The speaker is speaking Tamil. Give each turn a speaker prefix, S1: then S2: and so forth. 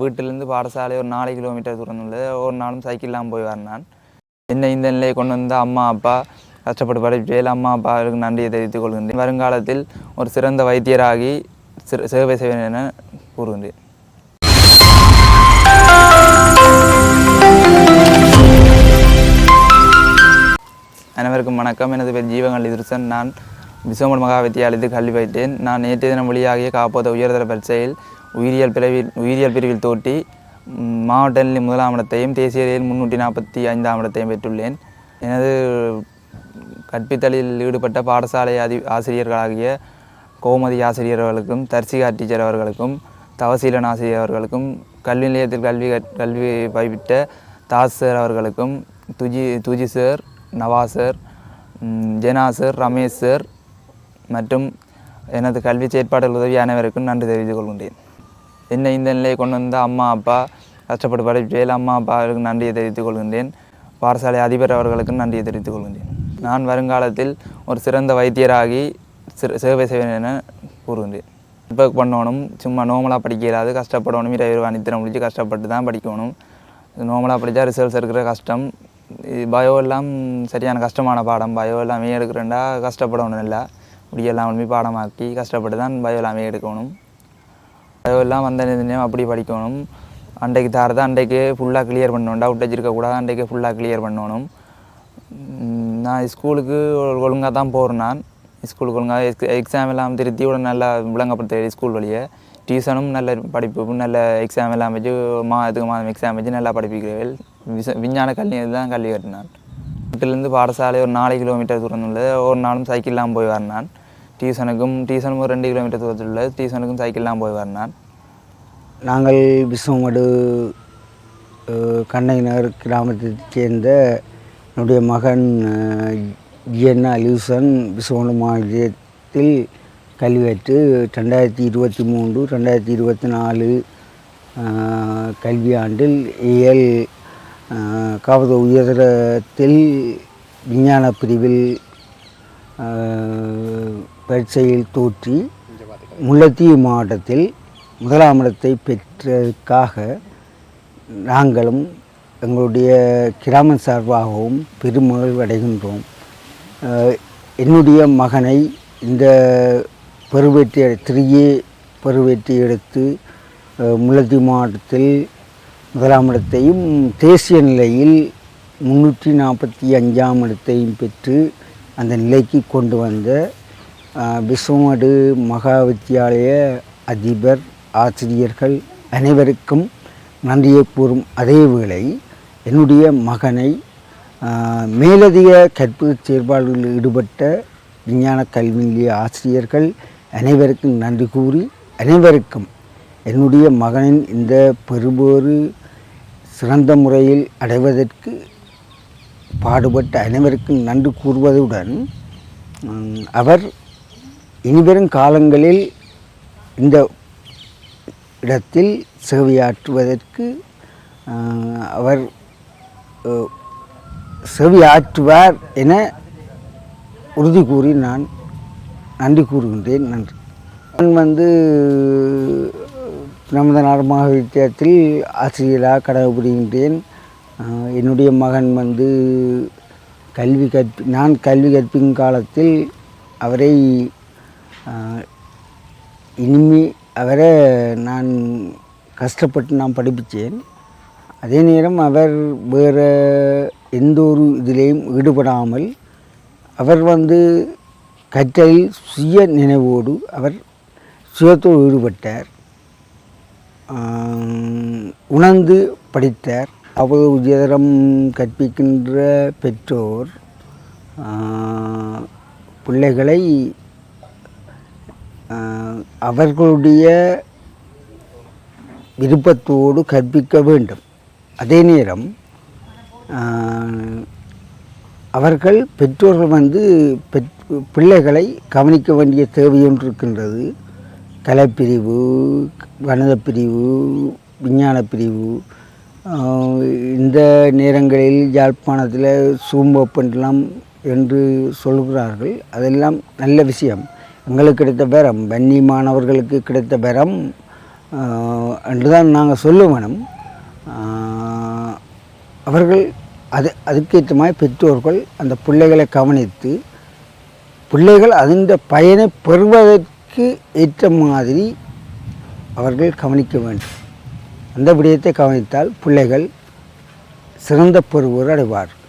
S1: வீட்டிலேருந்து பாடசாலை ஒரு நாலு கிலோமீட்டர் தூரம் உள்ளது ஒரு நாளும் சைக்கிள்லாம் போய் வரேன் நான். என்னை இந்த நிலையை கொண்டு வந்த அம்மா அப்பா கஷ்டப்பட்டு படிப்பேல் அம்மா அப்பாவுக்கு நன்றியை தெரிவித்துக் கொள்கின்றேன். வருங்காலத்தில் ஒரு சிறந்த வைத்தியராகி சேவை செய்வேன் என கூறுகின்றேன். அனைவருக்கும் வணக்கம். எனது பேர் ஜீவகல் திருசன் நான் விஸ்வமன் மகா வித்தியாலயத்தில் கல்வி பயிற்றேன் நான் நேற்றைய தினம் வழியாகிய காப்போத உயர்தர பரீட்சையில் உயிரியல் பிரிவில் உயிரியல் பிரிவில் தோட்டி மாவட்ட நிலை முதலாம் இடத்தையும் தேசிய ரயில் முன்னூற்றி நாற்பத்தி ஐந்தாம் இடத்தையும் பெற்றுள்ளேன். எனது கற்பித்தலில் ஈடுபட்ட பாடசாலை அதி ஆசிரியர்களாகிய கோமதி ஆசிரியர் அவர்களுக்கும் தர்சிகா டீச்சர் அவர்களுக்கும் தவசீலன் ஆசிரியர் அவர்களுக்கும் கல்வி நிலையத்தில் கல்வி கல்வி பயிற்ற தாஸ் சார் அவர்களுக்கும் துஜி துஜி sir Nawaz sir Jena sir Ramesh sir மற்றும் எனது கல்வி செயற்பாடுகள் உதவி அனைவருக்கும் நன்றி தெரிவித்துக் கொள்கின்றேன். என்னை இந்த நிலையை கொண்டு வந்த அம்மா அப்பா கஷ்டப்பட்டு படிப்பேல் அம்மா அப்பாவுக்கு நன்றியை தெரிவித்துக் கொள்கின்றேன். பாடசாலை அதிபர் அவர்களுக்கும் நன்றியை தெரிவித்துக் கொள்கின்றேன். நான் வருங்காலத்தில் ஒரு சிறந்த வைத்தியராகி சேவை செய்வேன் என கூறுகின்றேன். இப்போ பண்ணணும் சும்மா நோமலாக படிக்க கஷ்டப்படணும் இரவு அனித்திரம் முடிச்சு கஷ்டப்பட்டு தான் படிக்கணும். நோமலாக படித்தா ரிசல்ட்ஸ் எடுக்கிற கஷ்டம். இது பயோ எல்லாம் சரியான கஷ்டமான பாடம். பயோ எல்லாமே எடுக்கிறேன்டா கஷ்டப்படணும் இல்லை இப்படியெல்லாம் உண்மை பாடமாக்கி கஷ்டப்பட்டு தான் பயோ எல்லாமே எடுக்கணும். பயோ எல்லாம் வந்த நேரம் அப்படி படிக்கணும். அன்றைக்கு தாரதை அன்றைக்கே ஃபுல்லாக கிளியர் பண்ணணும் டவுட் வச்சிருக்கக்கூடாது அன்றைக்கே ஃபுல்லாக கிளியர் பண்ணணும். நான் ஸ்கூலுக்கு ஒழுங்காக தான் போகிறேன் நான். ஸ்கூலுக்கு ஒழுங்காக எக்ஸ் எக்ஸாம் எல்லாம் திருத்தி விட நல்லா விளங்கப்படுத்த ஸ்கூல் வழியே. டியூஷனும் நல்ல படிப்பு நல்ல எக்ஸாம் எல்லாம் வச்சு மாதத்துக்கு மாதம் எக்ஸாம் வச்சு நல்லா படிப்பிக்கிறேன் விச விஞ்ஞான கல்வி தான் கல்வி கட்டினான் வீட்டிலேருந்து பாடசாலை ஒரு நாலு கிலோமீட்டர் தூரம் உள்ளது. ஒரு நாளும் சைக்கிள்லாம் போய் வரேன் நான். டியூசனுக்கும் டியூசனும் ஒரு ரெண்டு கிலோமீட்டர் தூரத்தில் உள்ள டியூசனுக்கும் சைக்கிள்லாம் போய் வரேன்
S2: நாங்கள் விஸ்வமடு அஹ், கிராமத்தைச் சேர்ந்த என்னுடைய மகன் ஜிஎன்ஆ அலியூசன் விஸ்வமடு மாநிலத்தில் கல்வி கற்று ரெண்டாயிரத்தி இருபத்தி மூன்று ரெண்டாயிரத்தி இருபத்தி நாலு கல்வியாண்டில் இயல் காவத உயரத்தில் விஞ்ஞான பிரிவில் பரீட்சையில் தோற்றி முல்லைத்தீவு மாவட்டத்தில் முதலாம் இடத்தை பெற்றதற்காக நாங்களும் எங்களுடைய கிராம சார்பாகவும் பெருமகிழ்வு அடைகின்றோம். அஹ், என்னுடைய மகனை இந்த பருவேற்றி திரியே பருவேற்றி எடுத்து முல்லைத்தீவு மாவட்டத்தில் முதலாம் இடத்தையும் தேசிய நிலையில் முன்னூற்றி நாற்பத்தி அஞ்சாம் இடத்தையும் பெற்று அந்த நிலைக்கு கொண்டு வந்த விஸ்வமடு மகா வித்தியாலய அதிபர் ஆசிரியர்கள் அனைவருக்கும் நன்றியை கூறும் அதே வேளை என்னுடைய மகனை மேலதிக கற்பு செயற்பாடுகளில் ஈடுபட்ட விஞ்ஞான கல்வி நிலைய ஆசிரியர்கள் அனைவருக்கும் நன்றி கூறி அனைவருக்கும் என்னுடைய மகனின் இந்த பெருபேறு சிறந்த முறையில் அடைவதற்கு பாடுபட்ட அனைவருக்கும் நன்றி கூறுவதுடன் அவர் இனிவரும் காலங்களில் இந்த இடத்தில் சேவையாற்றுவதற்கு அவர் அஹ், சேவையாற்றுவார் என உறுதி கூறி நான் நன்றி கூறுகின்றேன். நன்றி. நான் வந்து நமது நார்மக வித்தியாலயத்தில் ஆசிரியராக கடமை என்னுடைய மகன் வந்து கல்வி கற்பி நான் கல்வி கற்பிக்கும் காலத்தில் அவரை இனிமே அவரை நான் கஷ்டப்பட்டு நான் படிப்பித்தேன் அதே நேரம் அவர் வேறு எந்த ஒரு இதிலையும் ஈடுபடாமல் அவர் வந்து கற்றலில் சுய நினைவோடு அவர் சுயத்தோடு ஈடுபட்டார். உணர்ந்து படித்தார். அவர் உயரம் கற்பிக்கின்ற பெற்றோர் பிள்ளைகளை அவர்களுடைய விருப்பத்தோடு கற்பிக்க வேண்டும். அதே நேரம் அவர்கள் பெற்றோர்கள் வந்து பெற் பிள்ளைகளை கவனிக்க வேண்டிய தேவை ஒன்று இருக்கின்றது கலைப்பிரிவு கணித பிரிவு விஞ்ஞான பிரிவு இந்த நேரங்களில் யாழ்ப்பாணத்தில் சூம் என்று சொல்கிறார்கள் அதெல்லாம் நல்ல விஷயம். எங்களுக்கு கிடைத்த பேரம் வன்னி மாணவர்களுக்கு கிடைத்த பேரம் என்று தான் நாங்கள் சொல்லுவனும் அவர்கள் அது அதுக்கேற்ற மாதிரி பெற்றோர்கள் அந்த பிள்ளைகளை கவனித்து பிள்ளைகள் அதன் பயனை பெறுவதற்கு ஏற்ற மாதிரி அவர்கள் கவனிக்க வேண்டும். அந்த விடயத்தை கவனித்தால் பிள்ளைகள் சிறந்த பெறுவோர் அடைவார்கள்.